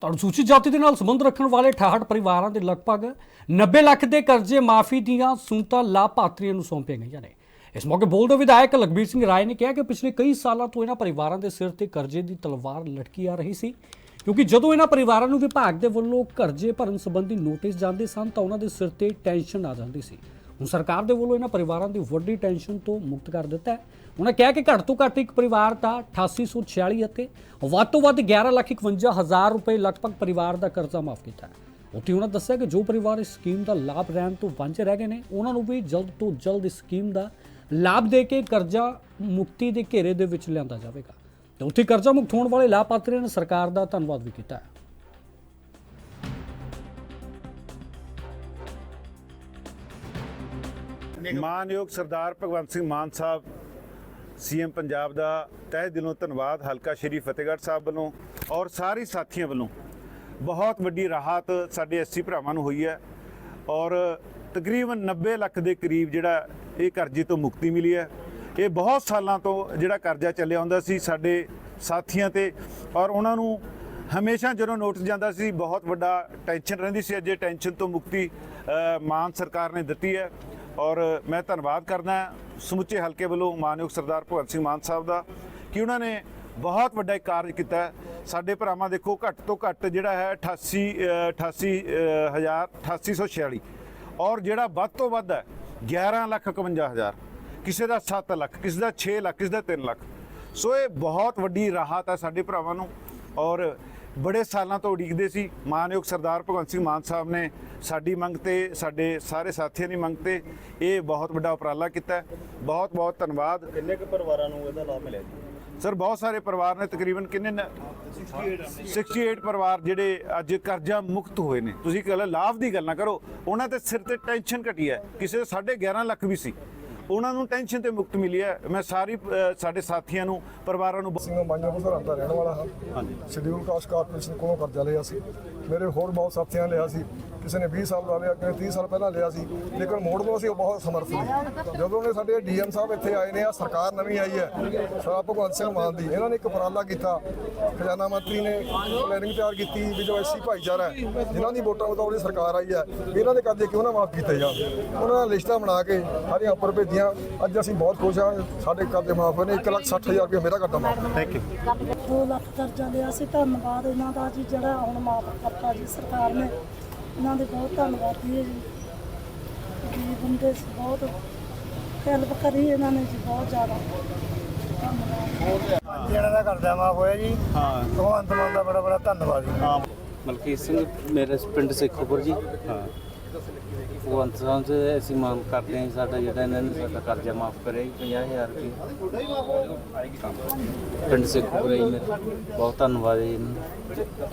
ਤਾਂ ਅਨੁਸੂਚਿਤ ਜਾਤੀ ਦੇ ਨਾਲ ਸੰਬੰਧ ਰੱਖਣ ਵਾਲੇ 68 ਪਰਿਵਾਰਾਂ ਦੇ ਲਗਭਗ 90 ਲੱਖ ਦੇ ਕਰਜ਼ੇ ਮਾਫੀ ਦੀਆਂ ਸੂਤਾਂ ਲਾਭਪਾਤਰੀਆਂ ਨੂੰ ਸੌਂਪੀਆਂ ਗਈਆਂ ਨੇ। ਇਸ ਮੌਕੇ ਬੋਲਦੇ ਵਿਧਾਇਕ ਲਖਬੀਰ ਸਿੰਘ ਰਾਏ ਨੇ ਕਿਹਾ ਕਿ ਪਿਛਲੇ ਕਈ ਸਾਲਾਂ ਤੋਂ ਇਹਨਾਂ ਪਰਿਵਾਰਾਂ ਦੇ ਸਿਰ ਤੇ ਕਰਜ਼ੇ ਦੀ ਤਲਵਾਰ ਲਟਕੀ ਆ ਰਹੀ ਸੀ। ਕਿਉਂਕਿ ਜਦੋਂ ਇਹਨਾਂ ਪਰਿਵਾਰਾਂ ਨੂੰ ਵਿਭਾਗ ਦੇ ਵੱਲੋਂ ਕਰਜ਼ੇ ਭਰਨ ਸੰਬੰਧੀ ਨੋਟਿਸ ਜਾਂਦੇ ਸਨ ਤਾਂ ਉਹਨਾਂ ਦੇ ਸਿਰ ਤੇ ਟੈਨਸ਼ਨ ਆ ਜਾਂਦੀ ਸੀ। ਹੁਣ ਸਰਕਾਰ ਦੇ ਵੱਲੋਂ ਇਹਨਾਂ ਪਰਿਵਾਰਾਂ ਦੀ ਵੱਡੀ ਟੈਨਸ਼ਨ ਤੋਂ ਮੁਕਤ ਕਰ ਦਿੱਤਾ ਹੈ। ਉਹਨਾਂ ਕਿਹਾ ਕਿ ਘੱਟ ਤੋਂ ਘੱਟ ਇੱਕ ਪਰਿਵਾਰ ਦਾ 8846 ਅਤੇ ਵੱਧ ਤੋਂ ਵੱਧ 1,51,000 ਰੁਪਏ ਲਗਭਗ ਪਰਿਵਾਰ ਦਾ ਕਰਜ਼ਾ ਮਾਫ ਕੀਤਾ ਹੈ। ਉੱਥੇ ਉਹਨਾਂ ਦੱਸਿਆ ਕਿ ਜੋ ਪਰਿਵਾਰ ਇਸ ਸਕੀਮ ਦਾ ਲਾਭ ਲੈਣ ਤੋਂ ਵਾਂਝੇ ਰਹਿ ਗਏ ਨੇ ਉਹਨਾਂ ਨੂੰ ਵੀ ਜਲਦ ਤੋਂ ਜਲਦ ਇਸ ਸਕੀਮ ਦਾ ਲਾਭ ਦੇ ਕੇ ਕਰਜ਼ਾ ਮੁਕਤੀ ਦੇ ਘੇਰੇ ਦੇ ਵਿੱਚ ਲਿਆਂਦਾ ਜਾਵੇਗਾ। ਤੇ ਉੱਥੇ ਕਰਜ਼ਾ ਮੁਕਤ ਹੋਣ ਵਾਲੇ ਲਾਭਪਾਤਰੀਆਂ ਨੇ ਸਰਕਾਰ ਦਾ ਧੰਨਵਾਦ ਵੀ ਕੀਤਾ ਹੈ। ਮਾਨਯੋਗ ਸਰਦਾਰ ਭਗਵੰਤ ਸਿੰਘ ਮਾਨ ਸਾਹਿਬ, ਸੀਐਮ ਪੰਜਾਬ ਦਾ ਤਹਿ ਦਿਲੋਂ ਧੰਨਵਾਦ, ਹਲਕਾ ਸ਼੍ਰੀ ਫਤਿਹਗੜ੍ਹ ਸਾਹਿਬ ਵੱਲੋਂ ਔਰ ਸਾਰੇ ਸਾਥੀਆਂ ਵੱਲੋਂ। ਬਹੁਤ ਵੱਡੀ ਰਾਹਤ ਸਾਡੇ ਐਸਸੀ ਭਰਾਵਾਂ ਨੂੰ ਹੋਈ ਹੈ ਔਰ ਤਕਰੀਬਨ 90 ਲੱਖ ਦੇ ਕਰੀਬ ਜਿਹੜਾ ਇਹ ਕਰਜ਼ੇ ਤੋਂ ਮੁਕਤੀ ਮਿਲੀ ਹੈ। ਇਹ ਬਹੁਤ ਸਾਲਾਂ ਤੋਂ ਜਿਹੜਾ ਕਰਜ਼ਾ ਚੱਲਿਆ ਹੁੰਦਾ ਸੀ ਸਾਡੇ ਸਾਥੀਆਂ ਤੇ ਔਰ ਉਹਨਾਂ ਨੂੰ ਹਮੇਸ਼ਾ ਜਦੋਂ ਨੋਟਿਸ ਜਾਂਦਾ ਸੀ ਬਹੁਤ ਵੱਡਾ ਟੈਨਸ਼ਨ ਰਹਿੰਦੀ ਸੀ। ਅੱਜ ਇਹ ਟੈਨਸ਼ਨ ਤੋਂ ਮੁਕਤੀ ਮਾਨ ਸਰਕਾਰ ਨੇ ਦਿੱਤੀ ਹੈ। ਔਰ ਮੈਂ ਧੰਨਵਾਦ ਕਰਦਾ ਸਮੁੱਚੇ ਹਲਕੇ ਵੱਲੋਂ ਮਾਨਯੋਗ ਸਰਦਾਰ ਭਗਵੰਤ ਸਿੰਘ ਮਾਨ ਸਾਹਿਬ ਦਾ ਕਿ ਉਹਨਾਂ ਨੇ ਬਹੁਤ ਵੱਡਾ ਇੱਕ ਕਾਰਜ ਕੀਤਾ ਸਾਡੇ ਭਰਾਵਾਂ ਦੇਖੋ ਘੱਟ ਤੋਂ ਘੱਟ ਜਿਹੜਾ ਹੈ 88 ਅ, 88 ਅ, ਹਜ਼ਾਰ 8846 ਔਰ ਜਿਹੜਾ ਵੱਧ ਤੋਂ ਵੱਧ ਹੈ 11 ਲੱਖ 51 ਹਜ਼ਾਰ। ਕਿਸੇ ਦਾ 7 ਲੱਖ ਕਿਸੇ ਦਾ 6 ਲੱਖ ਕਿਸੇ ਦਾ 3 ਲੱਖ। ਸੋ ਇਹ ਬਹੁਤ ਵੱਡੀ ਰਾਹਤ ਹੈ ਸਾਡੇ ਭਰਾਵਾਂ ਨੂੰ। ਔਰ ਬੜੇ ਸਾਲਾਂ ਤੋਂ ਉਡੀਕਦੇ ਸੀ। ਮਾਨਯੋਗ ਸਰਦਾਰ ਭਗਵੰਤ ਸਿੰਘ ਮਾਨ ਸਾਹਿਬ ਨੇ ਸਾਡੀ ਮੰਗ ਤੇ ਸਾਡੇ ਸਾਰੇ ਸਾਥੀਆਂ ਦੀ ਮੰਗ ਤੇ ਇਹ ਬਹੁਤ ਵੱਡਾ ਉਪਰਾਲਾ ਕੀਤਾ। ਬਹੁਤ ਬਹੁਤ ਧੰਨਵਾਦ। ਕਿੰਨੇ ਕੁ ਪਰਿਵਾਰਾਂ ਨੂੰ ਇਹਦਾ ਲਾਭ ਮਿਲਿਆ ਜੀ? ਸਰ ਬਹੁਤ ਸਾਰੇ ਪਰਿਵਾਰ ਨੇ ਤਕਰੀਬਨ ਕਿੰਨੇ ਨੇ 68 ਪਰਿਵਾਰ ਜਿਹੜੇ ਅੱਜ ਕਰਜ਼ਾ ਮੁਕਤ ਹੋਏ ਨੇ। ਤੁਸੀਂ ਗੱਲ ਲਾਭ ਦੀ ਗੱਲ ਨਾ ਕਰੋ। ਉਹਨਾਂ ਤੇ ਸਿਰ ਤੇ ਟੈਨਸ਼ਨ ਘਟੀ ਹੈ। ਕਿਸੇ ਦੇ 11.5 ਲੱਖ ਵੀ ਸੀ। ਉਹਨਾਂ ਨੂੰ ਟੈਨਸ਼ਨ ਤੇ ਮੁਕਤ ਮਿਲੀ ਹੈ। ਮੈਂ ਸਾਰੀ ਸਾਡੇ ਸਾਥੀਆਂ ਨੂੰ ਪਰਿਵਾਰਾਂ ਨੂੰ ਸਿੰਘ ਮਾਂਜਾ ਸਰਹੰਦ ਦਾ ਰਹਿਣ ਵਾਲਾ ਹਾਂ। ਸ਼ਡਿਊਲ ਕਾਸਟ ਕਾਰਪੋਰੇਸ਼ਨ ਕੋਲੋਂ ਕਰਜ਼ਾ ਲਿਆ ਸੀ। ਮੇਰੇ ਹੋਰ ਬਹੁਤ ਸਾਥੀਆਂ ਲਿਆ ਸੀ। ਕਿਸੇ ਨੇ 20 ਸਾਲ ਦਾ ਲਿਆ ਕਿਸੇ ਨੇ 30 ਸਾਲ ਪਹਿਲਾਂ ਲਿਆ ਸੀ। ਲੇਕਿਨ ਮੋੜ ਨੂੰ ਅਸੀਂ ਬਹੁਤ ਸਮਰਥ ਸੀ। ਜਦੋਂ ਨੇ ਸਾਡੇ ਡੀਐਮ ਸਾਹਿਬ ਇੱਥੇ ਆਏ ਨੇ ਆ ਸਰਕਾਰ ਨਵੀਂ ਆਈ ਹੈ ਸਰਦਾਰ ਭਗਵੰਤ ਸਿੰਘ ਮਾਨ ਦੀ। ਇਹਨਾਂ ਨੇ ਇੱਕ ਉਪਰਾਲਾ ਕੀਤਾ। ਖਜ਼ਾਨਾ ਮੰਤਰੀ ਨੇ ਪਲੈਨਿੰਗ ਤਿਆਰ ਕੀਤੀ ਵੀ ਜੋ ਐਸੀ ਭਾਈਚਾਰਾ ਜਿਨ੍ਹਾਂ ਦੀ ਵੋਟਾਂ ਬਤੌਰ ਸਰਕਾਰ ਆਈ ਹੈ ਇਹਨਾਂ ਦੇ ਕਰਜ਼ੇ ਕਿਉਂ ਨਾ ਮਾਫ ਕੀਤੇ ਜਾਣ? ਉਹਨਾਂ ਨੇ ਲਿਸਟਾਂ ਬਣਾ ਕੇ ਸਾਰੀਆਂ ਉੱਪਰ ਭੇਜੀਆਂ ਅੱਜ ਅਸੀਂ ਬਹੁਤ ਖੁਸ਼ ਹਾਂ। ਸਾਡੇ ਕਰਜ਼ੇ ਮਾਫ ਹੋਏ ਨੇ 1 ਲੱਖ 60 ਹਜ਼ਾਰ ਰੁਪਏ ਮੇਰਾ ਕਰਜ਼ਾ ਮਾਫ ਥੈਂਕ ਯੂ ਦੋ ਲੱਖ ਕਰਜ਼ਾ ਲਿਆ ਸੀ। ਧੰਨਵਾਦ ਇਹਨਾਂ ਦਾ ਜੀ ਜਿਹੜਾ ਹੁਣ ਮਾਫ ਕਰਤਾ ਜੀ ਸਰਕਾਰ ਨੇ। ਇਹਨਾਂ ਦੇ ਬਹੁਤ ਧੰਨਵਾਦੀ ਹੈ ਜੀ ਜੀ ਬੰਦੇ ਬਹੁਤ। ਹੈਲਪ ਕਰੀ ਇਹਨਾਂ ਨੇ ਜੀ ਬਹੁਤ ਜ਼ਿਆਦਾ। ਧੰਨਵਾਦ। ਜਿਹੜਾ ਦਾ ਕਰਜ਼ਾ ਮਾਫ ਹੋਇਆ ਜੀ। ਹਾਂ। ਭਗਵੰਤ ਮਾਨ ਦਾ ਬੜਾ ਬੜਾ ਧੰਨਵਾਦ ਜੀ। ਹਾਂ। ਮਲਕੀਤ ਸਿੰਘ ਮੇਰੇ ਪਿੰਡ ਸਿੱਖਪੁਰ ਜੀ। ਹਾਂ। ਭਗਵੰਤ ਸਾਹਿਬ ਜੀ, ਅਸੀਂ ਮੰਗ ਕਰਦੇ ਹਾਂ ਸਾਡਾ ਜਿਹੜਾ ਇਹਨਾਂ ਨੇ ਸਾਡਾ ਕਰਜ਼ਾ ਮਾਫ ਕਰਿਆ ਜੀ 50000 ਰੁਪਏ ਪਿੰਡ ਸਿੱਖਪੁਰ ਜੀ ਮੇਰਾ ਬਹੁਤ ਧੰਨਵਾਦ ਹੈ ਜੀ ਇਹਨਾਂ ਦਾ।